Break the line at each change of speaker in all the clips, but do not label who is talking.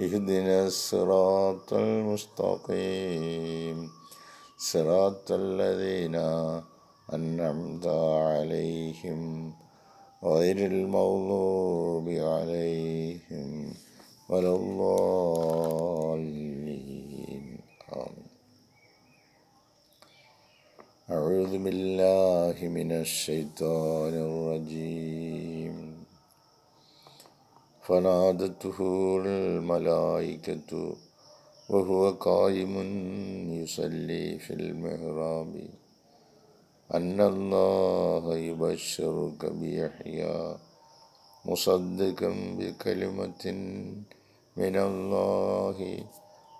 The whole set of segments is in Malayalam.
اهدنا الصراط المستقيم. صراط الذين أنعمت عليهم غير المغضوب عليهم ولا الضالين. أعوذ بالله من الشيطان الرجيم. فنادته الملائكة وهو قائم يصلي في المحراب أن الله يبشرك بيحيى مصدقا بكلمة من الله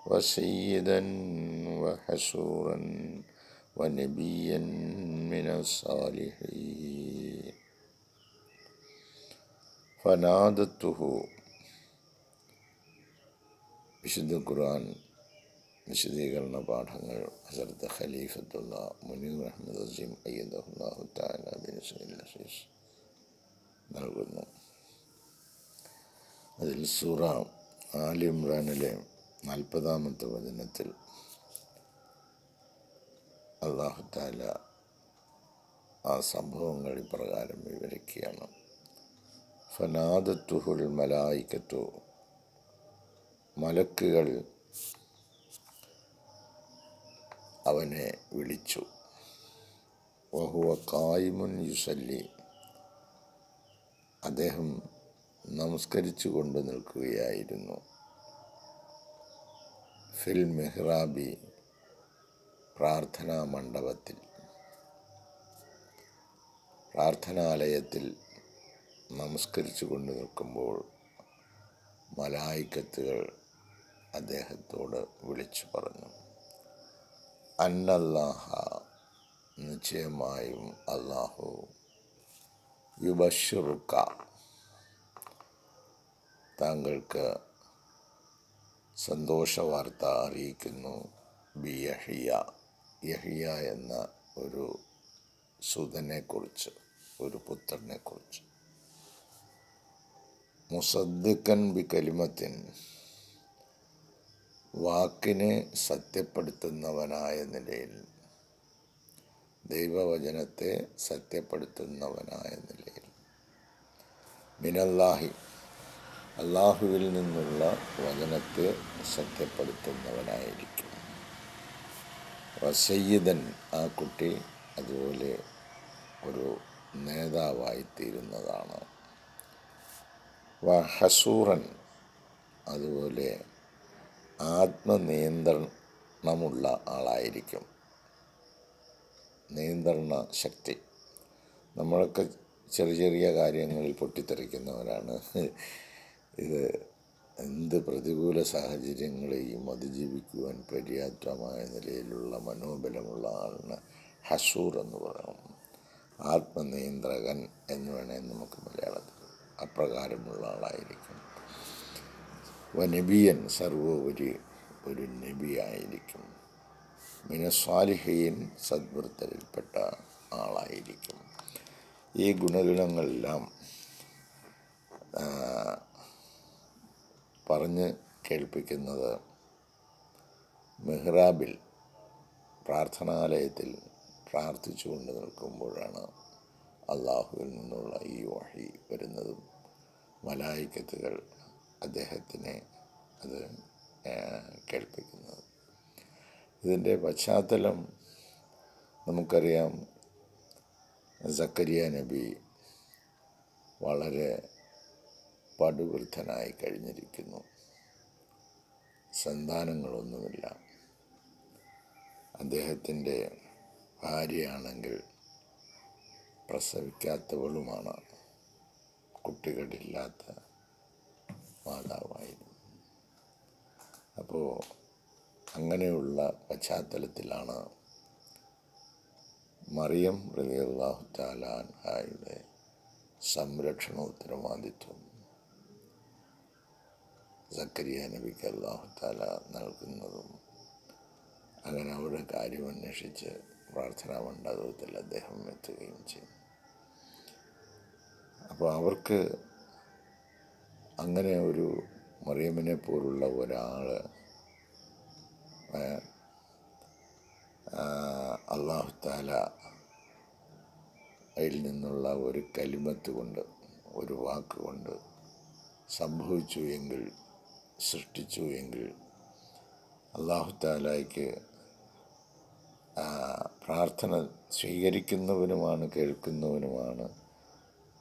وسيدا وحسورا ونبيا من الصالحين ഫനാദത്തുഹു. വിശുദ്ധ ഖുർആൻ വിശദീകരണ പാഠങ്ങൾ ഹസരത്ത് ഖലീഫത്തുള്ള മുനീർ അഹമ്മദ് അസീം അയ്യദുല്ലാഹു താലീസ് നൽകുന്നു. അതിൽ സൂറ ആലി ഇമ്രാനിലെ നാൽപ്പതാമത്തെ വചനത്തിൽ അള്ളാഹു താല ആ സംഭവങ്ങൾ ഇപ്രകാരം വിവരിക്കുകയാണ്. ഫനാദത്തുഹുൽ മലായിക്കത്തു. മലക്കുകൾ അവനെ വിളിച്ചു. വഹുവ കായിമുൻ യുസല്ലി. അദ്ദേഹം നമസ്കരിച്ചു കൊണ്ട് നിൽക്കുകയായിരുന്നു. ഫിൽ മെഹ്റാബി പ്രാർത്ഥനാ മണ്ഡപത്തിൽ പ്രാർത്ഥനാലയത്തിൽ നമസ്കരിച്ചു കൊണ്ട് നിൽക്കുമ്പോൾ മലായിക്കത്തുകൾ അദ്ദേഹത്തോട് വിളിച്ചു പറഞ്ഞു. അന്നല്ലാഹ നിശ്ചയമായും അള്ളാഹു യുബഷുറുക്ക താങ്കൾക്ക് സന്തോഷ വാർത്ത അറിയിക്കുന്നു. ബി യഹിയ. യഹിയ എന്ന ഒരു സുതനെക്കുറിച്ച് ഒരു പുത്രനെക്കുറിച്ച്. മുസദ്ദിക്കൻ ബി കലിമത്തിൻ വാക്കിനെ സത്യപ്പെടുത്തുന്നവനായ നിലയിൽ. ദൈവവചനത്തെ സത്യപ്പെടുത്തുന്നവനായ നിലയിൽ. മിനല്ലാഹി അള്ളാഹുവിൽ നിന്നുള്ള വചനത്തെ സത്യപ്പെടുത്തുന്നവനായിരിക്കും. വസയ്യിദൻ ആ കുട്ടി അതുപോലെ ഒരു നേതാവായിത്തീരുന്നതാണ്. വഹസൂറൻ അതുപോലെ ആത്മനിയന്ത്രണമുള്ള ആളായിരിക്കും. നിയന്ത്രണ ശക്തി. നമ്മളൊക്കെ ചെറിയ ചെറിയ കാര്യങ്ങളിൽ പൊട്ടിത്തെറിക്കുന്നവരാണ്. ഇത് എന്ത് പ്രതികൂല സാഹചര്യങ്ങളെയും അതിജീവിക്കുവാൻ പര്യാപ്തമായ നിലയിലുള്ള മനോബലമുള്ള ആളിന് ഹസൂർ എന്ന് പറയണം. ആത്മനിയന്ത്രകൻ എന്ന് വേണേൽ നമുക്ക് മലയാളത്തിൽ അപ്രകാരമുള്ള ആളായിരിക്കും. വനബിയൻ സർവോപരി ഒരു നബിയായിരിക്കും. മിനസ്വാലിഹീൻ സദ്വൃത്തരിൽപ്പെട്ട ആളായിരിക്കും. ഈ ഗുണഗണങ്ങളെല്ലാം പറഞ്ഞ് കേൾപ്പിക്കുന്നത് മെഹ്റാബിൽ പ്രാർത്ഥനാലയത്തിൽ പ്രാർത്ഥിച്ചുകൊണ്ട് നിൽക്കുമ്പോഴാണ് അള്ളാഹുവിൽ നിന്നുള്ള ഈ വഹി വരുന്നതും മലായിക്കത്തുകൾ അദ്ദേഹത്തിനെ അത് കേൾപ്പിക്കുന്നത്. ഇതിന്റെ പശ്ചാത്തലം നമുക്കറിയാം. സക്കരിയ നബി വളരെ പടുവൃദ്ധനായി കഴിഞ്ഞിരിക്കുന്നു. സന്താനങ്ങളൊന്നുമില്ല. അദ്ദേഹത്തിന്റെ ഭാര്യയാണെങ്കിൽ പ്രസവിക്കാത്തവളുമാണ്. കുട്ടികളില്ലാത്ത മാതാവായിരുന്നു. അപ്പോൾ അങ്ങനെയുള്ള പശ്ചാത്തലത്തിലാണ് മറിയം റലിയല്ലാഹു താലാൻഹായുടെ സംരക്ഷണ ഉത്തരവാദിത്വം സക്കരിയ നബിക്ക് അള്ളാഹു താല നൽകുന്നതും അങ്ങനെ അവരുടെ കാര്യം അന്വേഷിച്ച് പ്രാർത്ഥനാ മണ്ഡപത്തിൽ അദ്ദേഹം എത്തുകയും ചെയ്യും അപ്പോൾ അവർക്ക് അങ്ങനെ ഒരു മറിയമ്മിനെ പോലുള്ള ഒരാൾ അള്ളാഹു താല അതിൽ നിന്നുള്ള ഒരു കലിമത്ത് കൊണ്ട് ഒരു വാക്ക് കൊണ്ട് സംഭവിച്ചു എങ്കിൽ സൃഷ്ടിച്ചു എങ്കിൽ അള്ളാഹു താലായ്ക്ക് പ്രാർത്ഥന സ്വീകരിക്കുന്നവനുമാണ് കേൾക്കുന്നവനുമാണ്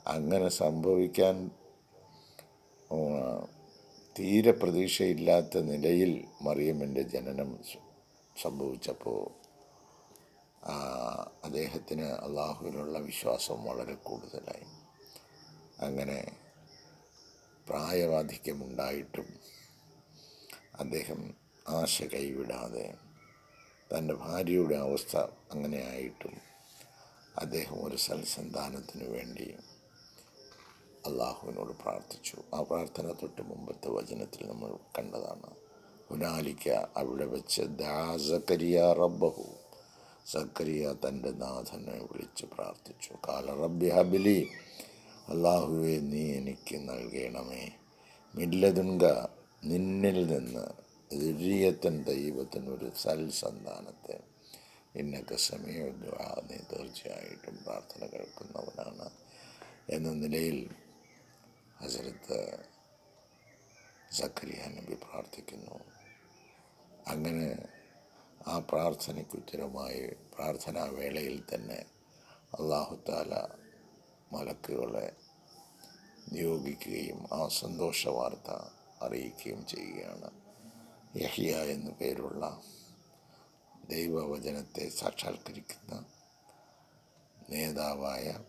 അങ്ങനെ സംഭവിക്കാൻ തീരെ പ്രതീക്ഷയില്ലാത്ത നിലയിൽ മറിയമ്മിന്റെ ജനനം സംഭവിച്ചപ്പോൾ അദ്ദേഹത്തിന് അള്ളാഹുവിനുള്ള വിശ്വാസം വളരെ കൂടുതലായി. അങ്ങനെ പ്രായവാധിക്യമുണ്ടായിട്ടും അദ്ദേഹം ആശ കൈവിടാതെ തന്റെ ഭാര്യയുടെ അവസ്ഥ അങ്ങനെയായിട്ടും അദ്ദേഹം ഒരു സൽസന്താനത്തിനു വേണ്ടി അള്ളാഹുവിനോട് പ്രാർത്ഥിച്ചു. ആ പ്രാർത്ഥന തൊട്ട് മുമ്പത്തെ വചനത്തിൽ നമ്മൾ കണ്ടതാണ്. ഹുനാലിക്ക അവിടെ വെച്ച് ദാസക്കരിയ റബ്ബഹു. സക്കരിയ തന്റെ നാഥനെ വിളിച്ച് പ്രാർത്ഥിച്ചു. കാല റബ്ബി ഹബിലി. അള്ളാഹുവെ നീ എനിക്ക് നൽകണമേ. മില്ലതുങ്ക നിന്നിൽ നിന്ന് ദുരീയത്തൻ ദൈവത്തിന് ഒരു സൽസന്താനത്തെ. ഇന്നൊക്കെ സമയം നീ തീർച്ചയായിട്ടും പ്രാർത്ഥന കേൾക്കുന്നവനാണ്. എന്ന നിലയിൽ ഹസരത്ത് സക്കരിയ നബി പ്രാർത്ഥിക്കുന്നു. അങ്ങനെ ആ പ്രാർത്ഥനയ്ക്ക് ഉത്തരമായി പ്രാർത്ഥനാ വേളയിൽ തന്നെ അള്ളാഹുത്താല മലക്കുകളെ നിയോഗിക്കുകയും ആ സന്തോഷ വാർത്ത അറിയിക്കുകയും ചെയ്യുകയാണ്. യഹിയ എന്നു പേരുള്ള ദൈവവചനത്തെ സാക്ഷാത്കരിക്കുന്ന നേതാവായ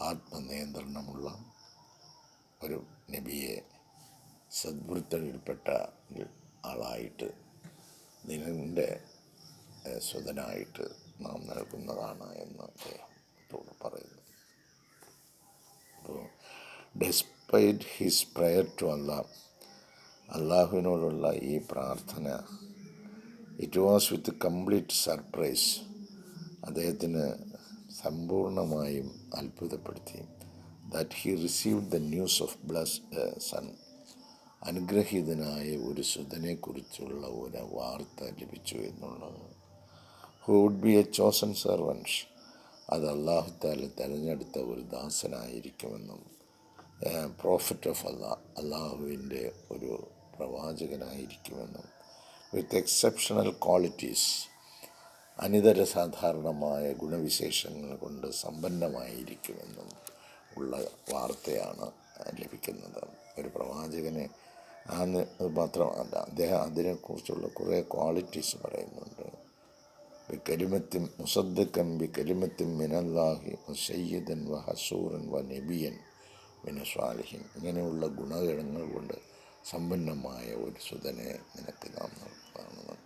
ആത്മനിയന്ത്രണമുള്ള ഒരു നബിയെ സദ്വൃത്തയിൽപ്പെട്ട ആളായിട്ട് നിലവിന്റെ സ്വതനായിട്ട് നാം നൽകുന്നതാണ് എന്ന് അദ്ദേഹത്തോട് പറയുന്നു. അപ്പോൾ despite his prayer to Allah അള്ളാഹുവിനോടുള്ള ഈ പ്രാർത്ഥന it was with complete surprise അദ്ദേഹത്തിന് സമ്പൂർണമായും അത്ഭുതപ്പെടുത്തി. That he received the news of blessed son അനുഗ്രഹീതനായ ഒരു സുധനെക്കുറിച്ചുള്ള ഒരു വാർത്ത ലഭിച്ചു എന്നുള്ളത്. Who would be a chosen servant അത് അള്ളാഹുത്താല തിരഞ്ഞെടുത്ത ഒരു ദാസനായിരിക്കുമെന്നും പ്രോഫിറ്റ് ഓഫ് അള്ളാ അള്ളാഹുവിന്റെ ഒരു പ്രവാചകനായിരിക്കുമെന്നും. വിത്ത് എക്സെപ്ഷണൽ ക്വാളിറ്റീസ് അനിതര സാധാരണമായ ഗുണവിശേഷങ്ങൾ കൊണ്ട് സമ്പന്നമായിരിക്കുമെന്നും. ഉള്ള വാർത്തയാണ് ലഭിക്കുന്നത്. ഒരു പ്രവാചകനെ ആന്ന് മാത്രമല്ല അദ്ദേഹം അതിനെക്കുറിച്ചുള്ള കുറേ ക്വാളിറ്റീസ് പറയുന്നുണ്ട്. ബിക്കലിമത്തിൻ മുസദ്ദക്കൻ ബിക്കലിമത്തിൻ മിനല്ലാഹി സയ്യിദൻ വ ഹസൂറൻ വ നബിയൻ മിനസ്വാലിഹിൻ ഇങ്ങനെയുള്ള ഗുണഗണങ്ങൾ കൊണ്ട് സമ്പന്നമായ ഒരു സുതനെ നിനക്ക് നാം നൽകുന്നതാണ്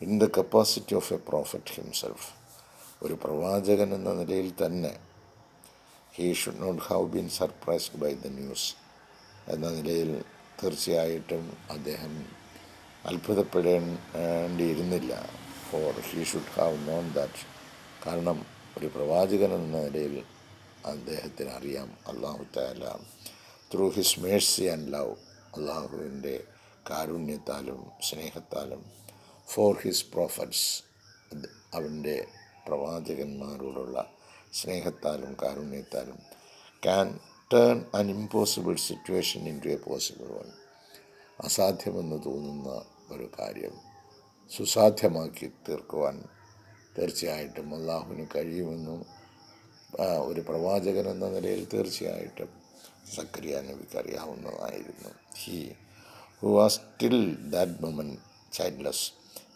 in the capacity of a prophet himself ഒരു പ്രവാചകൻ എന്ന നിലയിൽ തന്നെ he should not have been surprised by the news എന്ന നിലയിൽ തീർച്ചയായിട്ടും അദ്ദേഹം അത്ഭുതപ്പെടേണ്ടിയിരുന്നില്ല. For he should have known that കാരണം ഒരു പ്രവാചകൻ എന്ന നിലയിൽ അദ്ദേഹത്തിന് അറിയാം. അള്ളാഹു താല through his mercy and love അള്ളാഹുവിന്റെ കാരുണ്യത്താലും സ്നേഹത്താലും ഫോർ ഹിസ് പ്രോഫറ്റ്സ് അവന്റെ പ്രവാചകന്മാരോടുള്ള സ്നേഹത്താലും കാരുണ്യത്താലും can turn an impossible situation into a possible one അസാധ്യമെന്ന് തോന്നുന്ന ഒരു കാര്യം സുസാധ്യമാക്കി തീർക്കുവാൻ തീർച്ചയായിട്ടും അള്ളാഹുവിന് കഴിയുമെന്നും ഒരു പ്രവാചകൻ എന്ന നിലയിൽ തീർച്ചയായിട്ടും സക്രിയ നബിക്ക് അറിയാവുന്നതായിരുന്നു. He who are still that moment childless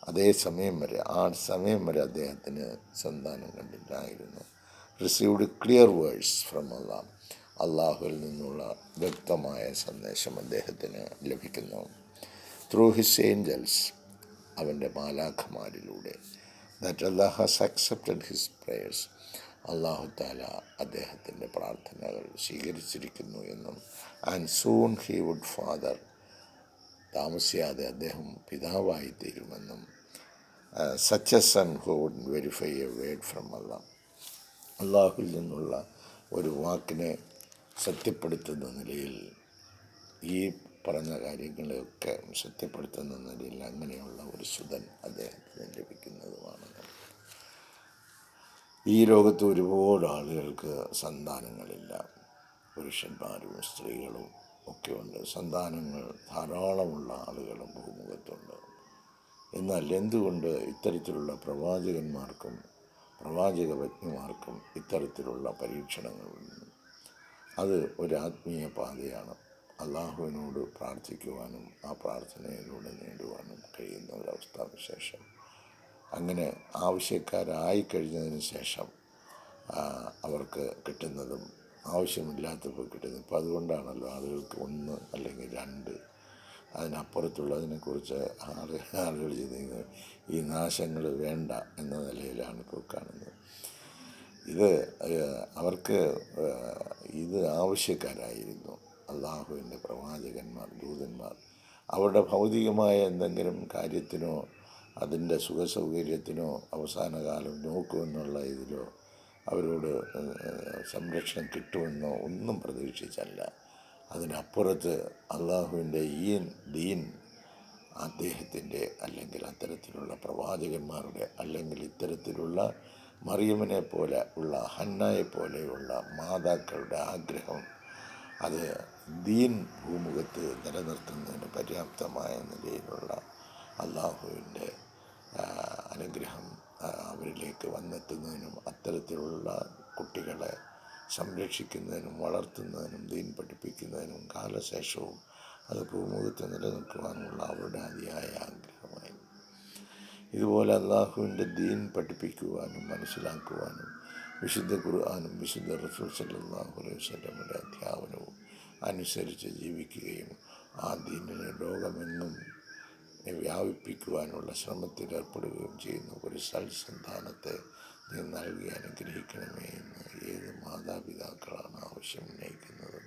അതേ സമയം വരെ ആ സമയം വരെ അദ്ദേഹത്തിന് സന്താനം കണ്ടില്ലായിരുന്നു. Received clear verse from Allah അള്ളാഹുവിൽ നിന്നുള്ള വ്യക്തമായ സന്ദേശം അദ്ദേഹത്തിന് ലഭിക്കുന്നു. ത്രൂ ഹിസ് ഏഞ്ചൽസ് അവന്റെ മാലാഖമാരിലൂടെ. That Allah has accepted his prayers അള്ളാഹു താല അദ്ദേഹത്തിന്റെ പ്രാർത്ഥനകൾ സ്വീകരിച്ചിരിക്കുന്നു എന്നും and soon he would father താമസിയാതെ അദ്ദേഹം പിതാവായി തീരുമെന്നും such a son who would verify a word from Allah അള്ളാഹുവിൽ നിന്നുള്ള ഒരു വാക്കിനെ സത്യപ്പെടുത്തുന്ന നിലയിൽ ഈ പറഞ്ഞ കാര്യങ്ങളെയൊക്കെ സത്യപ്പെടുത്തുന്ന നിലയിൽ അങ്ങനെയുള്ള ഒരു സുതൻ അദ്ദേഹത്തിന് ലഭിക്കുന്നതുമാണ്. ഈ ലോകത്ത് ഒരുപാട് ആളുകൾക്ക് സന്താനങ്ങളില്ല. പുരുഷന്മാരും സ്ത്രീകളും ഒക്കെ ഉണ്ട് സന്താനങ്ങൾ ധാരാളമുള്ള ആളുകളും ഭൂമുഖത്തുണ്ട് എന്നാൽ എന്തുകൊണ്ട് ഇത്തരത്തിലുള്ള പ്രവാചകന്മാർക്കും പ്രവാചക പത്നിമാർക്കും ഇത്തരത്തിലുള്ള പരീക്ഷണങ്ങളുണ്ട് അത് ഒരു ആത്മീയ പാതയാണ്. അള്ളാഹുവിനോട് പ്രാർത്ഥിക്കുവാനും ആ പ്രാർത്ഥനയിലൂടെ നേടുവാനും കഴിയുന്ന ഒരവസ്ഥാവിശേഷം അങ്ങനെ ആവശ്യക്കാരായി കഴിഞ്ഞതിന് ശേഷം അവർക്ക് കിട്ടുന്നതും ആവശ്യമില്ലാത്തപ്പോൾ കിട്ടുന്നത്. ഇപ്പം അതുകൊണ്ടാണല്ലോ ആളുകൾക്ക് ഒന്ന് അല്ലെങ്കിൽ രണ്ട് അതിനപ്പുറത്തുള്ളതിനെക്കുറിച്ച് ആൾ ആളുകൾ ചെയ്യുന്നത് ഈ നാശങ്ങൾ വേണ്ട എന്ന നിലയിലാണ് ഇപ്പോൾ കാണുന്നത്. ഇത് അവർക്ക് ഇത് ആവശ്യക്കാരായിരുന്നു. അള്ളാഹുവിന്റെ പ്രവാചകന്മാർ ദൂതന്മാർ. അവരുടെ ഭൗതികമായ എന്തെങ്കിലും കാര്യത്തിനോ അതിന്റെ സുഖസൗകര്യത്തിനോ അവസാനകാലം നോക്കുമെന്നുള്ള ഇതിലോ അവരോട് സംരക്ഷണം കിട്ടുമെന്നോ ഒന്നും പ്രതീക്ഷിച്ചല്ല. അതിനപ്പുറത്ത് അള്ളാഹുവിന്റെ ഈൻ ദീൻ അദ്ദേഹത്തിന്റെ അല്ലെങ്കിൽ അത്തരത്തിലുള്ള പ്രവാചകന്മാരുടെ അല്ലെങ്കിൽ ഇത്തരത്തിലുള്ള മറിയമ്മനെ പോലെ ഉള്ള ഹന്നയെ പോലെയുള്ള മാതാക്കളുടെ ആഗ്രഹം അത് ദീൻ ഭൂമുഖത്ത് നിലനിർത്തുന്നതിന് പര്യാപ്തമായ നിലയിലുള്ള അള്ളാഹുവിന്റെ അനുഗ്രഹം അവരിലേക്ക് വന്നെത്തുന്നതിനും അത്തരത്തിലുള്ള കുട്ടികളെ സംരക്ഷിക്കുന്നതിനും വളർത്തുന്നതിനും ദീൻ പഠിപ്പിക്കുന്നതിനും കാലശേഷവും അത് ഭൂമുഖത്ത് നിലനിൽക്കുവാനുമുള്ള അവരുടെ അതിയായ ആഗ്രഹമായി. ഇതുപോലെ അള്ളാഹുവിന്റെ ദീൻ പഠിപ്പിക്കുവാനും മനസ്സിലാക്കുവാനും വിശുദ്ധ ഖുർആാനും വിശുദ്ധ റസൂൽ അലൈഹി അധ്യാപനവും അനുസരിച്ച് ജീവിക്കുകയും ആ ദീനിനെ ലോകമെന്നും വ്യാപിപ്പിക്കുവാനുള്ള ശ്രമത്തിൽ ഏർപ്പെടുകയും ചെയ്യുന്ന ഒരു സൽസന്താനത്തെ നൽകി അനുഗ്രഹിക്കണമേ എന്ന് ഏത് മാതാപിതാക്കളാണ് ആവശ്യം ഉന്നയിക്കുന്നത്.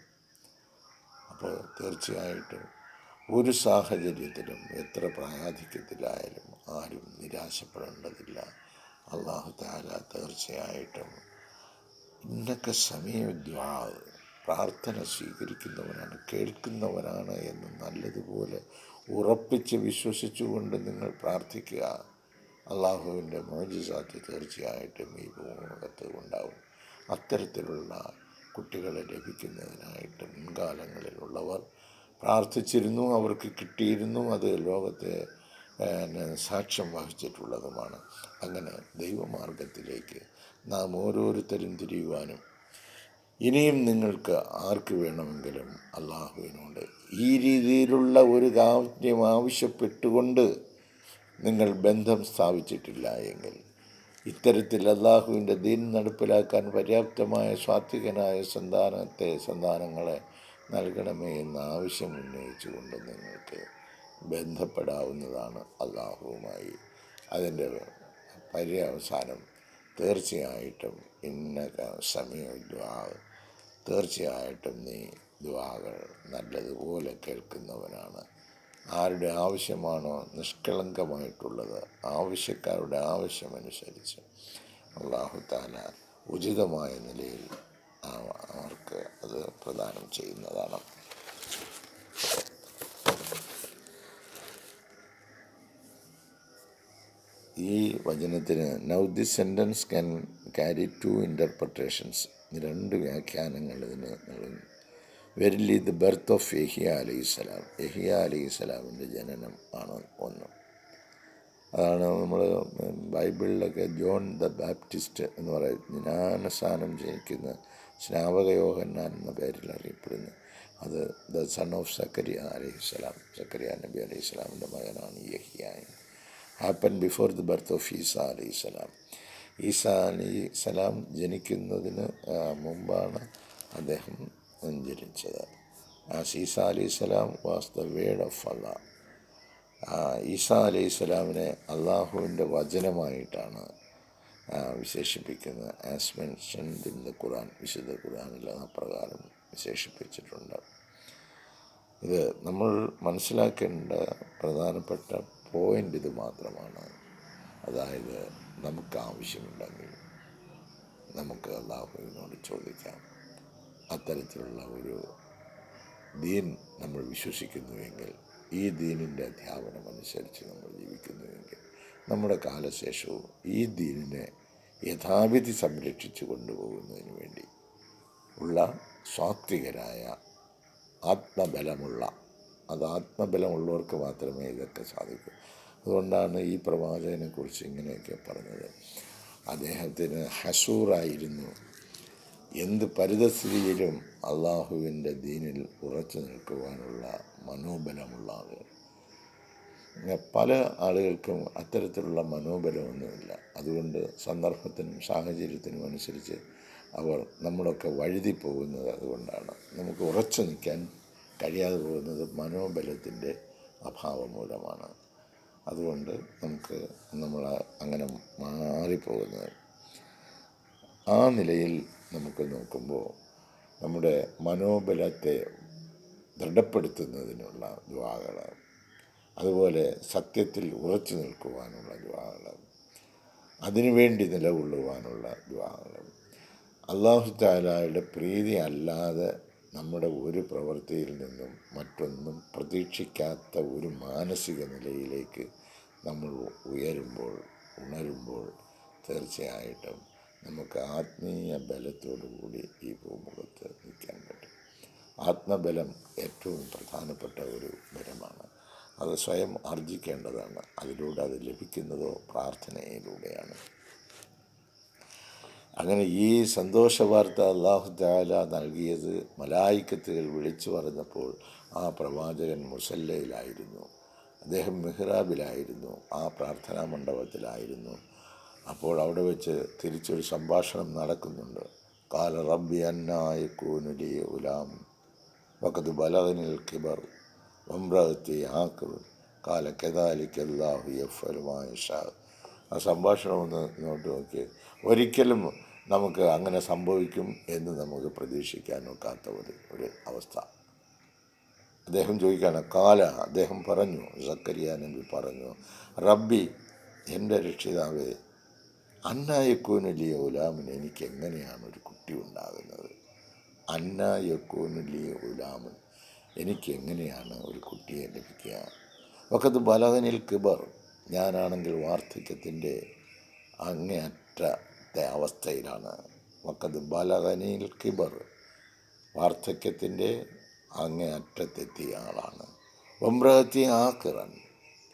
അപ്പോൾ തീർച്ചയായിട്ടും ഒരു സാഹചര്യത്തിലും എത്ര പ്രായാധിക്യത്തിലായാലും ആരും നിരാശപ്പെടേണ്ടതില്ല. അള്ളാഹു താല തീർച്ചയായിട്ടും ഇന്നൊക്കെ സമയദ്വാ പ്രാർത്ഥന സ്വീകരിക്കുന്നവനാണ് കേൾക്കുന്നവനാണ് എന്ന് നല്ലതുപോലെ ഉറപ്പിച്ച് വിശ്വസിച്ചുകൊണ്ട് നിങ്ങൾ പ്രാർത്ഥിക്കുക. അള്ളാഹുവിന്റെ മോജിസാത്ത് തീർച്ചയായിട്ടും ഈ ഭൂമുഖത്ത് ഉണ്ടാവും. അത്തരത്തിലുള്ള കുട്ടികളെ ലഭിക്കുന്നതിനായിട്ട് മുൻകാലങ്ങളിലുള്ളവർ പ്രാർത്ഥിച്ചിരുന്നു അവർക്ക് കിട്ടിയിരുന്നു അത് ലോകത്തെ സാക്ഷ്യം വഹിച്ചിട്ടുള്ളതുമാണ്. അങ്ങനെ ദൈവമാർഗത്തിലേക്ക് നാം ഓരോരുത്തരും തിരിയുവാനും ഇനിയും നിങ്ങൾക്ക് ആർക്ക് വേണമെങ്കിലും അള്ളാഹുവിനോട് ഈ രീതിയിലുള്ള ഒരു കാര്യം ആവശ്യപ്പെട്ടുകൊണ്ട് നിങ്ങൾ ബന്ധം സ്ഥാപിച്ചിട്ടില്ല എങ്കിൽ ഇത്തരത്തിൽ അള്ളാഹുവിന്റെ ദീൻ നടപ്പിലാക്കാൻ പര്യാപ്തമായ സ്വാത്വികനായ സന്താനത്തെ സന്താനങ്ങളെ നൽകണമേ എന്ന ആവശ്യം ഉന്നയിച്ചുകൊണ്ട് നിങ്ങൾക്ക് ബന്ധപ്പെടാവുന്നതാണ് അള്ളാഹുവുമായി. അതിന്റെ പര്യവസാനം തീർച്ചയായിട്ടും ഇന്ന സമയം ദ്വാ തീർച്ചയായിട്ടും നീ ദ്വാകൾ നല്ലതുപോലെ കേൾക്കുന്നവനാണ്. ആരുടെ ആവശ്യമാണോ നിഷ്കളങ്കമായിട്ടുള്ളത് ആവശ്യക്കാരുടെ ആവശ്യമനുസരിച്ച് അള്ളാഹു താല ഉചിതമായ നിലയിൽ അവർക്ക് അത് പ്രദാനം ചെയ്യുന്നതാണ്. ഈ വചനത്തിന് now the sentence can carry two interpretations രണ്ട് വ്യാഖ്യാനങ്ങൾ ഇതിന് നൽകുന്നു. Verily the birth of Yahya അലൈഹി സ്വലാം. യഹിയ അലൈഹി സ്വലാമിന്റെ ജനനം ആണ് ഒന്ന്. അതാണ് നമ്മൾ ബൈബിളിലൊക്കെ ജോൺ ദ ബാപ്റ്റിസ്റ്റ് എന്ന് പറയുന്നത് ജ്ഞാനസ്ഥാനം ജനിക്കുന്ന സ്നാപക യോഹന്നാൻ എന്ന പേരിൽ അറിയപ്പെടുന്നു അത് ദ സൺ ഓഫ് സക്കരിയ അലൈഹിസ്സലാം സക്കരിയ നബി അലൈഹി സ്വലാമിന്റെ മകനാണ് Yahya. Happen before the birth of Isa അലൈഹി സ്വലാം. ഈസ അലൈഹി സ്വലാം ജനിക്കുന്നതിന് മുമ്പാണ് അദ്ദേഹം ആ ഈസ അലൈഹി സ്വലാം was the word of Allah. Isa അലൈഹി സ്വലാമിനെ അള്ളാഹുവിന്റെ വചനമായിട്ടാണ് വിശേഷിപ്പിക്കുന്നത്. As mention in the Quran വിശുദ്ധ ഖുറാനിൽ പ്രകാരം വിശേഷിപ്പിച്ചിട്ടുണ്ട്. ഇത് നമ്മൾ മനസ്സിലാക്കേണ്ട പ്രധാനപ്പെട്ട പോയിന്റ് ഇത് മാത്രമാണ്. അതായത് നമുക്ക് ആവശ്യമുണ്ടെങ്കിൽ നമുക്ക് അള്ളാഹുവിനോട് ചോദിക്കാം. അത്തരത്തിലുള്ള ഒരു ദീൻ നമ്മൾ വിശ്വസിക്കുന്നുവെങ്കിൽ ഈ ദീനിന്റെ അധ്യാപനം അനുസരിച്ച് നമ്മൾ ജീവിക്കുന്നുവെങ്കിൽ നമ്മുടെ കാലശേഷവും ഈ ദീനിനെ യഥാവിധി സംരക്ഷിച്ചു കൊണ്ടുപോകുന്നതിന് വേണ്ടി ഉള്ള സ്വാത്വികരായ ആത്മബലമുള്ള അത് ആത്മബലമുള്ളവർക്ക് മാത്രമേ ഇതൊക്കെ സാധിക്കൂ. അതുകൊണ്ടാണ് ഈ പ്രവാചകനെക്കുറിച്ച് ഇങ്ങനെയൊക്കെ പറഞ്ഞത്. അദ്ദേഹത്തിന് ഹസൂറായിരുന്നു. എന്ത് പരിതസ്ഥിതിയിലും അള്ളാഹുവിന്റെ ദീനിൽ ഉറച്ചു നിൽക്കുവാനുള്ള മനോബലമുള്ള ആളുകൾ. പല ആളുകൾക്കും അത്തരത്തിലുള്ള മനോബലമൊന്നുമില്ല. അതുകൊണ്ട് സന്ദർഭത്തിനും സാഹചര്യത്തിനും അനുസരിച്ച് അവർ നമ്മളൊക്കെ വഴുതി പോകുന്നത് അതുകൊണ്ടാണ്. നമുക്ക് ഉറച്ചു നിൽക്കാൻ കഴിയാതെ പോകുന്നത് മനോബലത്തിന്റെ അഭാവം മൂലമാണ്. അതുകൊണ്ട് നമുക്ക് നമ്മൾ അങ്ങനെ മാറിപ്പോകുന്നത്. ആ നിലയിൽ നമുക്ക് നോക്കുമ്പോൾ നമ്മുടെ മനോബലത്തെ ദൃഢപ്പെടുത്തുന്നതിനുള്ള ദ്വാകൾ. അതുപോലെ സത്യത്തിൽ ഉറച്ചു നിൽക്കുവാനുള്ള ദ്വാകൾ. അതിനുവേണ്ടി നിലകൊള്ളുവാനുള്ള ദ്വാകൾ. അള്ളാഹു താലായുടെ പ്രീതി അല്ലാതെ നമ്മുടെ ഒരു പ്രവൃത്തിയിൽ നിന്നും മറ്റൊന്നും പ്രതീക്ഷിക്കാത്ത ഒരു മാനസിക നിലയിലേക്ക് നമ്മൾ ഉയരുമ്പോൾ ഉണരുമ്പോൾ തീർച്ചയായിട്ടും നമുക്ക് ആത്മീയ ബലത്തോടുകൂടി ഈ ഭൂമുഖത്ത് നിൽക്കാൻ പറ്റും. ആത്മബലം ഏറ്റവും പ്രധാനപ്പെട്ട ഒരു ബലമാണ്. അത് സ്വയം ആർജിക്കേണ്ടതാണ്. അതിലൂടെ അത് ലഭിക്കുന്നതോ പ്രാർത്ഥനയിലൂടെയാണ്. അങ്ങനെ ഈ സന്തോഷ വാർത്ത അള്ളാഹു താല നൽകിയത് മലായിക്കത്തുകൾ വിളിച്ചു പറഞ്ഞപ്പോൾ ആ പ്രവാചകൻ മുസല്ലയിലായിരുന്നു. അദ്ദേഹം മെഹ്റാബിലായിരുന്നു. ആ പ്രാർത്ഥനാ മണ്ഡപത്തിലായിരുന്നു അപ്പോൾ അവിടെ വെച്ച് തിരിച്ചൊരു സംഭാഷണം നടക്കുന്നുണ്ട്. കാല റബ്ബി അന്നായി കൂനുലി ഉലാം വക്കത്ത് ബലവനിൽ കിബർ വമ്രത്തി ആക്കർ കാല കെതാലിക്കല്ലാഹു യഫലുമായ ഷാ ആ സംഭാഷണം ഒന്ന് ഇങ്ങോട്ട് നോക്കി ഒരിക്കലും നമുക്ക് അങ്ങനെ സംഭവിക്കും എന്ന് നമുക്ക് പ്രതീക്ഷിക്കാൻ ഒക്കാത്ത ഒരു ഒരു അവസ്ഥ. അദ്ദേഹം ചോദിക്കുകയാണ് കാല അദ്ദേഹം പറഞ്ഞു സക്കരിയ നബി പറഞ്ഞു റബ്ബി എന്റെ രക്ഷിതാവേ അന്നായക്കൂനുലിയ ഉലാമിന് എനിക്ക് എങ്ങനെയാണ് ഒരു കുട്ടി ഉണ്ടാകുന്നത് അന്നായക്കോനുലിയ ഉലാമൻ എനിക്ക് എങ്ങനെയാണ് ഒരു കുട്ടിയെ ലഭിക്കുക ഒക്കത്ത് ബലഹനിൽ കിബർ ഞാനാണെങ്കിൽ വാർദ്ധക്യത്തിന്റെ അങ്ങേയറ്റത്തെ അവസ്ഥയിലാണ്. വക്കത് ബലഹനിൽ കിബർ വാർദ്ധക്യത്തിന്റെ അങ്ങേയറ്റത്തെത്തിയ ആളാണ് ഒമ്രഹത്തി ആക്കിറൻ.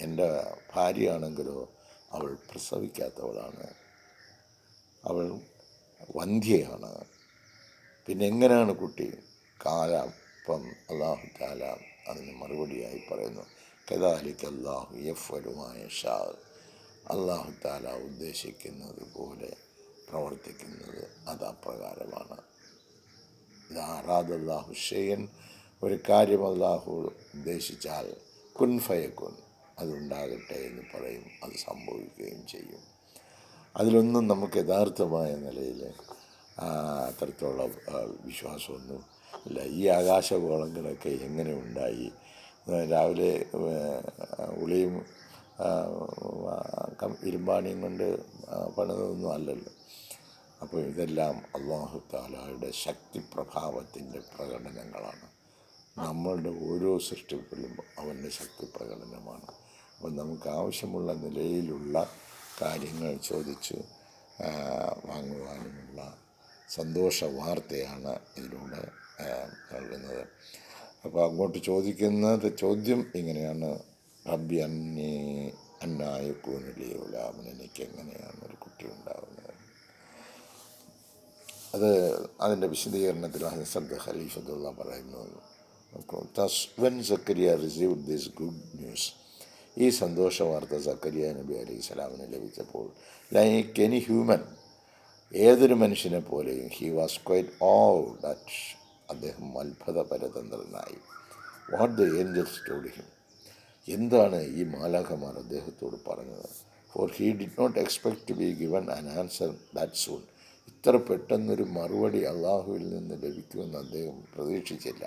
എന്റെ ഭാര്യയാണെങ്കിലോ അവൾ പ്രസവിക്കാത്തവളാണ്. അവൾ വന്ധ്യയാണ്. പിന്നെ എങ്ങനെയാണ് കുട്ടി? കാലം ഇപ്പം അള്ളാഹു താല അതിന് മറുപടിയായി പറയുന്നു. കദാലിക്ക് അള്ളാഹു യഫലുമായ ഷാ അള്ളാഹു താല ഉദ്ദേശിക്കുന്നത് പോലെ പ്രവർത്തിക്കുന്നത് അത് അപ്രകാരമാണ് ഇത് ആറാദല്ലാഹു ഷെയ്യൻ ഒരു കാര്യം അള്ളാഹു ഉദ്ദേശിച്ചാൽ കുൻ അതുണ്ടാകട്ടെ എന്ന് പറയും അത് സംഭവിക്കുകയും ചെയ്യും. അതിലൊന്നും നമുക്ക് യഥാർത്ഥമായ നിലയിൽ അത്രത്തോളം വിശ്വാസമൊന്നും ഇല്ല. ഈ ആകാശഗോളങ്ങളൊക്കെ എങ്ങനെ ഉണ്ടായി? രാവിലെ ഉളിയും ഇരുമ്പാണിയും കൊണ്ട് പണിതൊന്നും അല്ലല്ലോ. അപ്പോൾ ഇതെല്ലാം അള്ളാഹു താലയുടെ ശക്തി പ്രഭാവത്തിന്റെ പ്രകടനങ്ങളാണ്. നമ്മളുടെ ഓരോ സൃഷ്ടിപ്പിലും അവന്റെ ശക്തി പ്രകടനമാണ് അപ്പം നമുക്ക് ആവശ്യമുള്ള നിലയിലുള്ള കാര്യങ്ങൾ ചോദിച്ചു വാങ്ങുവാനുമുള്ള സന്തോഷ വാർത്തയാണ് ഇതിലൂടെ നൽകുന്നത്. അപ്പോൾ അങ്ങോട്ട് ചോദിക്കുന്നത് ചോദ്യം ഇങ്ങനെയാണ്. റബ്ബി അന്നി അന്നായക്കൂനിലെ ഉലാമൻ എനിക്ക് എങ്ങനെയാണ് ഒരു കുട്ടി ഉണ്ടാകുന്നത് അത് അതിന്റെ വിശദീകരണത്തിൽ ഹസദ് ഖലീഫത്തുള്ള പറയുന്നു. When Zakariya receive this good news ഈ സന്തോഷ വാർത്ത സക്കരിയ നബി അലൈഹി സ്വലാമിന് ലഭിച്ചപ്പോൾ ലൈക്ക് എനി ഹ്യൂമൻ ഏതൊരു മനുഷ്യനെ പോലെയും he was quite all Dutch അദ്ദേഹം അത്ഭുത പരതന്ത്രനായി. വാട്ട് ദ ഏഞ്ചൽസ് ടോഡ് ഹിം എന്താണ് ഈ മാലാഖമാർ അദ്ദേഹത്തോട് പറഞ്ഞത്? For he did not expect to be given an answer that soon ഇത്ര പെട്ടെന്നൊരു മറുപടി അള്ളാഹുവിൽ നിന്ന് ലഭിക്കുമെന്ന് അദ്ദേഹം പ്രതീക്ഷിച്ചില്ല.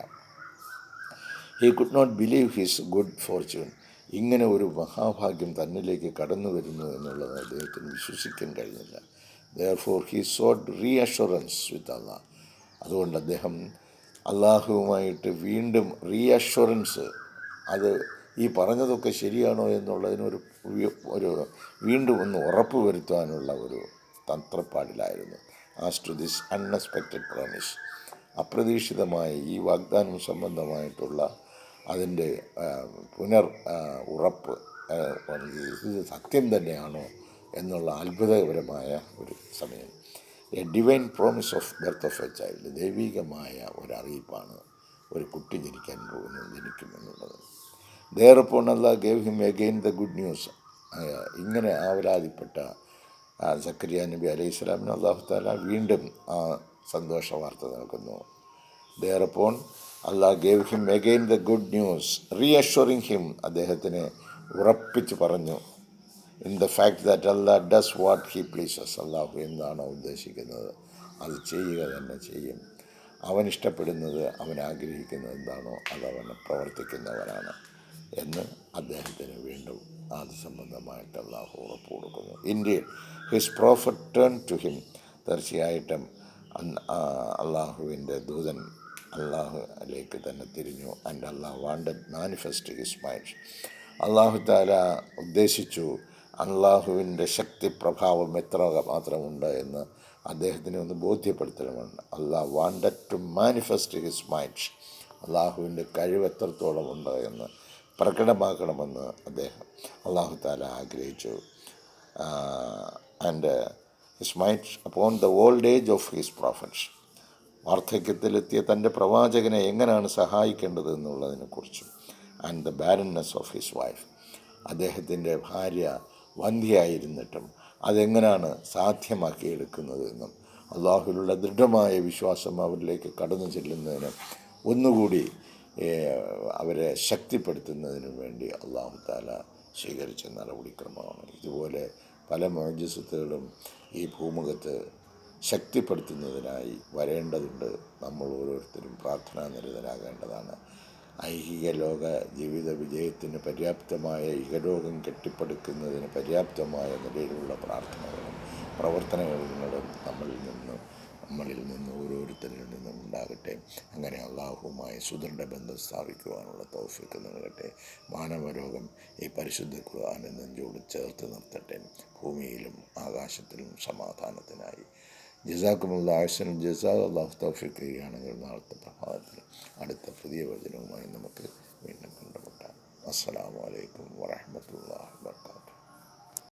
He could not believe his good fortune ഇങ്ങനെ ഒരു മഹാഭാഗ്യം തന്നിലേക്ക് കടന്നു വരുന്നു എന്നുള്ളത് അദ്ദേഹത്തിന് വിശ്വസിക്കാൻ കഴിഞ്ഞില്ല. Therefore he sought reassurance with Allah അതുകൊണ്ട് അദ്ദേഹം അള്ളാഹുവുമായിട്ട് വീണ്ടും റീഅഷുറൻസ് അത് ഈ പറഞ്ഞതൊക്കെ ശരിയാണോ എന്നുള്ളതിനൊരു ഒരു വീണ്ടും ഒന്ന് ഉറപ്പ് വരുത്താനുള്ള ഒരു തന്ത്രപ്പാടിലായിരുന്നു. As to this unexpected promise അപ്രതീക്ഷിതമായ ഈ വാഗ്ദാനം സംബന്ധമായിട്ടുള്ള അതിന്റെ പുനർ ഉറപ്പ് ഇത് സത്യം തന്നെയാണോ എന്നുള്ള അത്ഭുതകരമായ ഒരു സമയം. A divine promise of birth of a child ദൈവികമായ ഒരറിയിപ്പാണ് ഒരു കുട്ടി ജനിക്കാൻ പോകുന്നു ജനിക്കുമെന്നുള്ളത്. Thereupon Allah gave him again the good news ഇങ്ങനെ ആവലാതിപ്പെട്ട ആ, സക്കരിയ നബി അലൈഹി സ്വലാമിന് അള്ളാഹു താല വീണ്ടും ആ സന്തോഷ വാർത്ത നൽകുന്നു. Thereupon Allah gave him again the good news reassuring him അദ്ദേഹത്തിന് ഉറപ്പിച്ച് പറഞ്ഞു. In the fact that Allah does what he pleases അള്ളാഹു എന്താണോ ഉദ്ദേശിക്കുന്നത് അത് ചെയ്യുക തന്നെ ചെയ്യും. അവൻ ഇഷ്ടപ്പെടുന്നത് അവൻ ആഗ്രഹിക്കുന്നത് എന്താണോ അതവൻ പ്രവർത്തിക്കുന്നവനാണ് എന്ന് അദ്ദേഹത്തിന് വീണ്ടും അത് സംബന്ധമായിട്ട് അള്ളാഹു ഉറപ്പ് കൊടുക്കുന്നു. ഇന്ത്യയിൽ his prophet turn to him തീർച്ചയായിട്ടും അള്ളാഹുവിന്റെ ദൂതൻ അള്ളാഹുലേക്ക് തന്നെ തിരിഞ്ഞു. And Allah wanted manifest his mind അള്ളാഹു താല ഉദ്ദേശിച്ചു അള്ളാഹുവിന്റെ ശക്തി പ്രഭാവം എത്ര മാത്രമുണ്ട് എന്ന് അദ്ദേഹത്തിനെ ഒന്ന് ബോധ്യപ്പെടുത്തലുമുണ്ട് Allah wanted to manifest his mind അള്ളാഹുവിന്റെ കഴിവ് എത്രത്തോളം ഉണ്ട് എന്ന് പ്രകടമാക്കണമെന്ന് അദ്ദേഹം അള്ളാഹു താല ആഗ്രഹിച്ചു. And his might upon the old age of his prophets വാർദ്ധക്യത്തിലെത്തിയ തന്റെ പ്രവാചകനെ എങ്ങനെയാണ് സഹായിക്കേണ്ടത് എന്നുള്ളതിനെക്കുറിച്ചും and the barrenness of his wife അദ്ദേഹത്തിന്റെ ഭാര്യ വന്ധ്യയായിരുന്നിട്ടും അതെങ്ങനെയാണ് സാധ്യമാക്കിയെടുക്കുന്നത് എന്നും അള്ളാഹുലുള്ള ദൃഢമായ വിശ്വാസം അവരിലേക്ക് കടന്നു ചെല്ലുന്നതിനും ഒന്നുകൂടി അവരെ ശക്തിപ്പെടുത്തുന്നതിനും വേണ്ടി അള്ളാഹു താല സ്വീകരിച്ച നടപടിക്രമമാണ്. ഇതുപോലെ പല മോജസ്സുകളും ഈ ഭൂമുഖത്ത് ശക്തിപ്പെടുത്തുന്നതിനായി വരേണ്ടതുണ്ട്. നമ്മൾ ഓരോരുത്തരും പ്രാർത്ഥനാ നിരതരാകേണ്ടതാണ് ഐഹിക ലോക ജീവിത വിജയത്തിന് പര്യാപ്തമായ ഇഹലോകം കെട്ടിപ്പടുക്കുന്നതിന് പര്യാപ്തമായ നിലയിലുള്ള പ്രാർത്ഥനകളും പ്രവർത്തനങ്ങളും നമ്മളിൽ നിന്നും നമ്മളിൽ നിന്ന് ഓരോരുത്തരിൽ നിന്നും ഉണ്ടാകട്ടെ. അങ്ങനെ അള്ളാഹുവുമായി സുദൃഢ ബന്ധം സ്ഥാപിക്കുവാനുള്ള തോഫിക്ക് നൽകട്ടെ. മാനവരോഗം ഈ പരിശുദ്ധ ഖുർആാനെ നെഞ്ചോട് ചേർത്ത് നിർത്തട്ടെ. ഭൂമിയിലും ആകാശത്തിലും സമാധാനത്തിനായി ജസാക്കുമുള്ള ആഴ്സനും ജസാ അള്ളാഹു തൗഫിക്ക് ചെയ്യുകയാണെങ്കിൽ നാളത്തെ പ്രഭാതത്തിൽ അടുത്ത പുതിയ വചനവുമായി നമുക്ക് വീണ്ടും കണ്ടുമുട്ടാം. അസ്സലാമു അലൈക്കും വറഹ്മത്തുള്ളാഹി വർക്കാത്തു